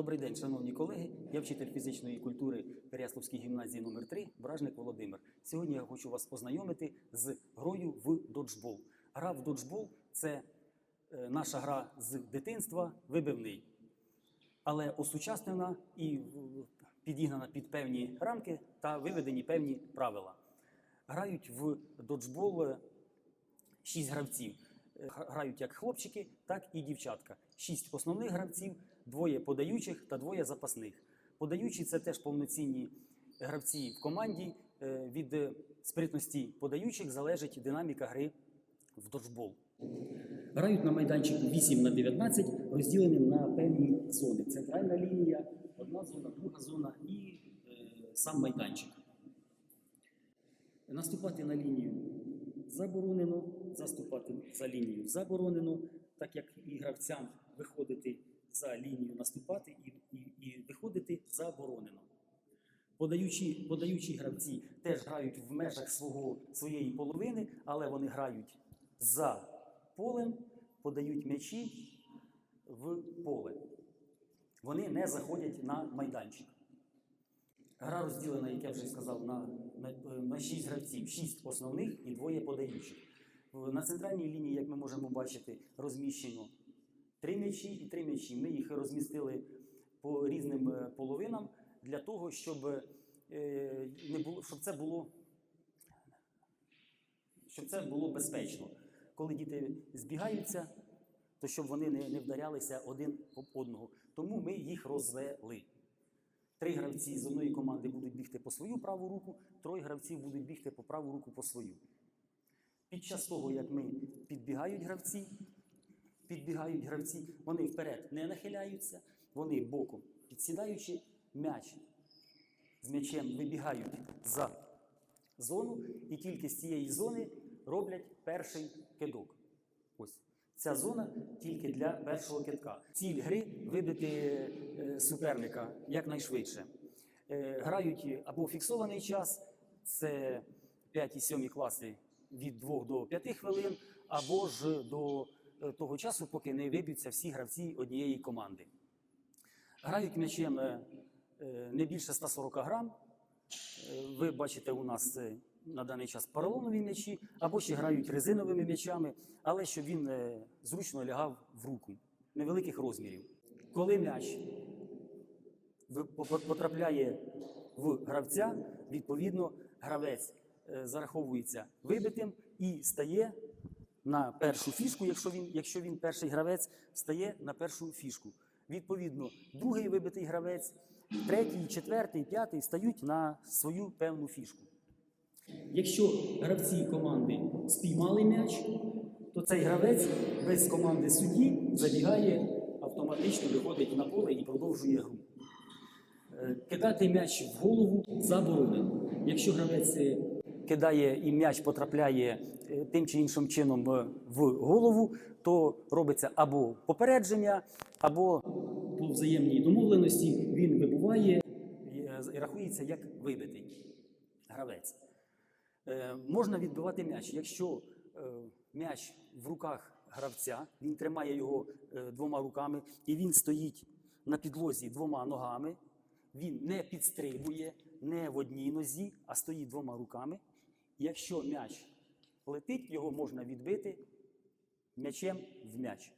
Добрий день, шановні колеги. Я вчитель фізичної культури Переяславській гімназії номер 3 Бражник Володимир. Сьогодні я хочу вас познайомити з грою в доджбол. Гра в доджбол це е, наша гра з дитинства вибивний, але осучаснена і підігнана під певні рамки та виведені певні правила. Грають в доджбол е, шість гравців. Е, Грають як хлопчики, так і дівчатка. Шість основних гравців, двоє подаючих та двоє запасних. Подаючі це теж повноцінні гравці в команді. Е, Від е, спритності подаючих залежить динаміка гри в доджбол. Грають на майданчику 8 на 19, розділеним на певні зони. Центральна лінія, одна зона, друга зона і е, сам майданчик. Наступати на лінію заборонено, заступати за лінію заборонено, так як і гравцям виходити за лінію наступати і, і, і виходити заборонено. Подаючі, подаючі гравці теж грають в межах свого, своєї половини, але вони грають за полем, подають м'ячі в поле. Вони не заходять на майданчик. Гра розділена, як я вже сказав, на, на, на 6 гравців, 6 основних і двоє подаючих. На центральній лінії, як ми можемо бачити, розміщено три м'ячі і три м'ячі. Ми їх розмістили по різним е, половинам для того, щоб, е, не було, щоб це було щоб це було безпечно. Коли діти збігаються, то щоб вони не, не вдарялися один об одного. Тому ми їх розвели. Три гравці з одної команди будуть бігти по свою праву руку, троє гравців будуть бігти по праву руку по свою. Під час того, як ми підбігають гравці, підбігають гравці, вони вперед не нахиляються, вони боком підсідаючи м'яч з м'ячем вибігають за зону, і тільки з цієї зони роблять перший кидок. Ось ця зона тільки для першого кидка. Ціль гри вибити е, суперника якнайшвидше. Е, Грають або фіксований час, це 5 і 7 класи від 2 до 5 хвилин, або ж до того часу, поки не виб'ються всі гравці однієї команди. Грають м'ячем е, е, не більше 140 грам. Е, Ви бачите, у нас е, на даний час поролонові м'ячі, або ще грають резиновими м'ячами, але щоб він е, зручно лягав в руку невеликих розмірів. Коли м'яч потрапляє в гравця, відповідно, гравець е, зараховується вибитим і стає на першу фішку, якщо він, якщо він перший гравець, стає на першу фішку. Відповідно, другий вибитий гравець, третій, четвертий, п'ятий стають на свою певну фішку. Якщо гравці команди спіймали м'яч, то цей гравець без команди судді забігає, автоматично виходить на поле і продовжує гру. Е, Кидати м'яч в голову заборонено. Якщо гравець е, кидає і м'яч потрапляє е, тим чи іншим чином е, в голову, то робиться або попередження, або по взаємній домовленості він вибуває і е, рахується як вибитий гравець. Можна відбивати м'яч. Якщо м'яч в руках гравця, він тримає його двома руками, і він стоїть на підлозі двома ногами, він не підстрибує не в одній нозі, а стоїть двома руками. Якщо м'яч летить, його можна відбити м'ячем в м'яч.